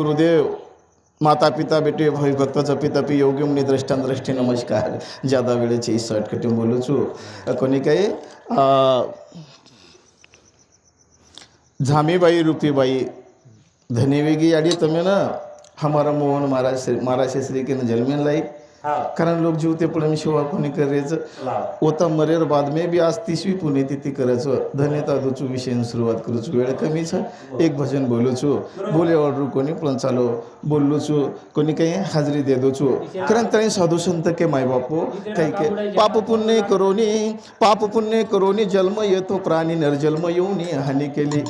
गुरुदेव माता पिता बेटे भाई भक्त जपी तपी दृष्टान दृष्टी नमस्कार. ज्यादा वेळेची सटकटी बोलूचू कोणी काही? झामीबाई रूपीबाई धनीवेगी याडी तमेनं हमारा मोहन महाराज श्री महाराज श्री केनं जन्मेन लाई कारण लोक जीवते पण मी शिवा कोणी करायचं? ओता मरेर बाद मे बी आज तिसवी पुणे तिथे करायचं. धन्यता दोचू विषय सुरुवात करूचू. वेळ कमीच एक भजन बोलूचू. बोल्यावर कोणी पण चालो. छो कोणी काही हाजरी दे दोचो. कारण त्यांनी साधू संत के माय बापू काही के पाप पुण्य करोनी पाप पुण्य करोनी जन्म येतो प्राणी नरजन्म येऊन हानी केली.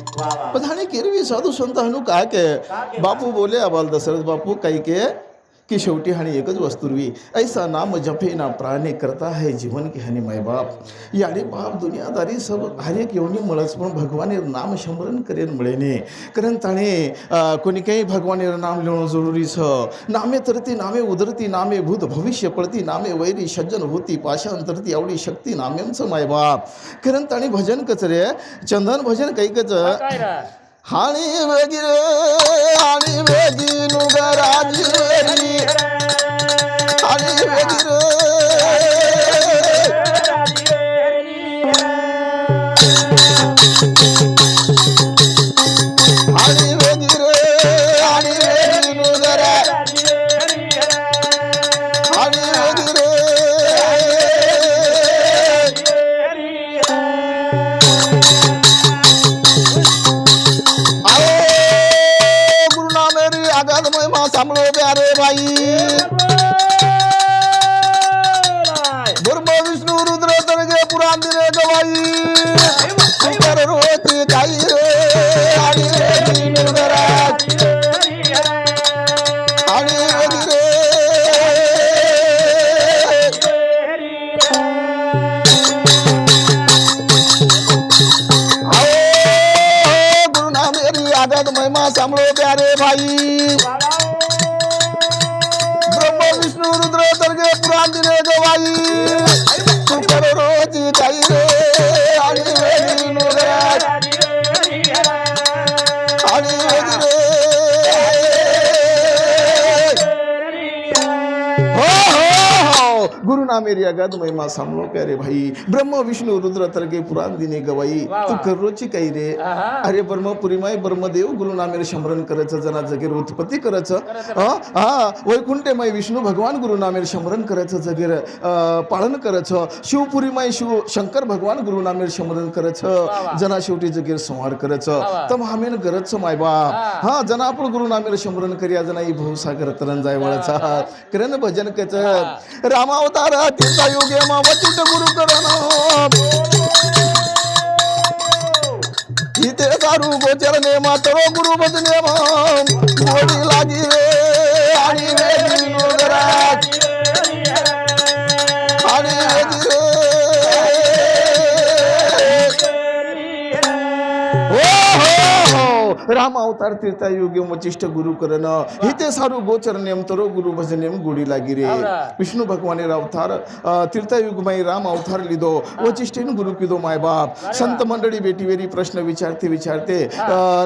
पण हानी केली साधू संत हनु काय के? बापू बोले आबाल दशरथ बापू काही के की शेवटी हाणी एकच वस्तुर्वी. ऐसा नाम जपे ना प्राणे करता है जीवन की हानी माय बाप. याने बाप दुनियादारी सब हर एक येऊन मळच पण भगवाने नाम शंभरण करेन मिळेने. कारण ताणे कोणी काही भगवाने नाम लिहिणं जरुरी स नामे तरती नामे उदरती नामे भूत भविष्य पडती नामे वैरी सज्जन होती पाशांतरती आवडी शक्ती नामेमचं मायबाप कारण ताणे भजन कचरे चंदन भजन काही कच काय रा हाणी वेगी रे हाणी वेगी महिमा सांभळो प्यारे भाई ब्रह्म विष्णू रुद्र तर्गे पुराण दिले गवाई गुरु नाम मेरी अगाध महिमा सांभळो प्यारे भाई। ब्रह्म विष्णू रुद्र तरगे पुराण दिने गवाई। तू वा. करोची काही रे. अरे ब्रह्म पुरीमाय ब्रह्मदेव गुरु नामेर शमरण करायचं जना जगेर उत्पत्ती करायचं हा हा वैकुंठेमय विष्णू भगवान गुरु नामेर शमरण करायचं जगेर पालन करायचं शिवपुरीमाय शिव शंकर भगवान गुरु नामेर शमरण करायचं. जना शेवटी जगेर संहार करायचं वा. तर आमेन गरजचं माय बाप। हा. जना आपण गुरु नामेर शमरण करिया जना ही भाऊसागर तरन जाय वळचा। करण भजन कच। रामावतार तिचा योगे मा वचित गुरु करण इथे दारू गोचर नेमा तरो गुरु भजने गोडी लागी रे. राम अवतार तीर्था योगी वचिष्ठ गुरु करण. हिते सारू गोचर नेम तरो गुरु भजनेम गोडी लागी रे. विष्णु भगवाने अवतार तीर्था युगमाई राम अवतार लिदो. वचिष्ठेन गुरु किदो माय बाप. संत मंडळी बेटी वेरी प्रश्न विचारते विचारते.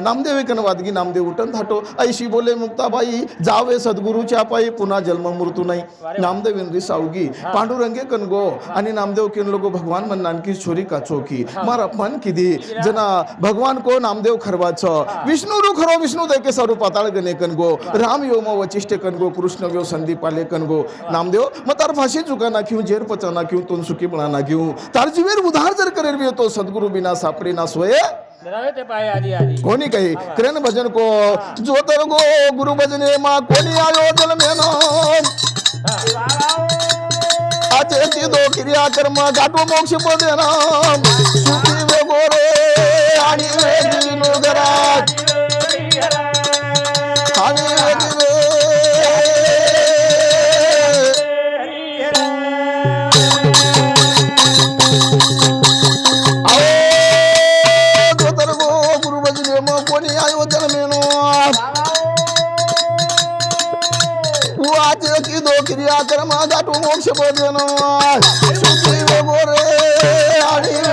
नामदेव कन वादगी नामदेव उठन थाटो. ऐशी बोले मुक्ताबाई जावे सद्गुरुच्या पायी पुन्हा जन्म मृत्यू नाही. नामदेव इंद्री सावगी. पांडुरंगे कन गो. आणि नामदेव किन लोगो भगवान मन नानकी छोरी का चोकी. मार अपमान किदी. जना भगवान को नामदेव खरवाच. विष्णु रो खरो विष्णु देके पाताळ गणे कनगो राम यो म वचिष्ठ कनगो कृष्ण व्यो संदीप आले कनगो नामदेव मग तार भाषे चुका ना क्यों जेर पचा ना क्यों तुम सुखी बना ना क्यों तार जीवेर उधार जर करेल भी तो सद्गुरु बिना सापडे ना सोये कोणी काही करेन भजन को जो तर गो गुरु भजने मा कोणी आयो जल मेनो आचे दो क्रिया कर्म गाठो मोक्ष पदेना सुखी वे गोर वाच की दो क्रिया मोक्ष पदेना सुखी वेगो आणि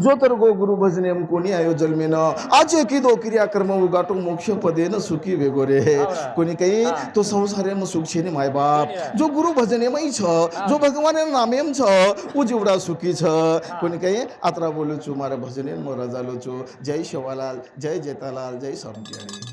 जो तर गो गुरु भजने कोणी आयो जन्मेन आज की दो क्रिया कर्म उगाटो मोक्ष पदेन सुखी वेगो रे। कोणी काही तो संसारेम सुख छे माय बाप। जो गुरु भजनेमै छ जो भगवान नामेम छ ऊ जेवढा सुखी छ। कोणी काही आत्रा बोलू छु मारा भजने म रजालो छु जय शेवालाल जय जेतालाल जय स्वामी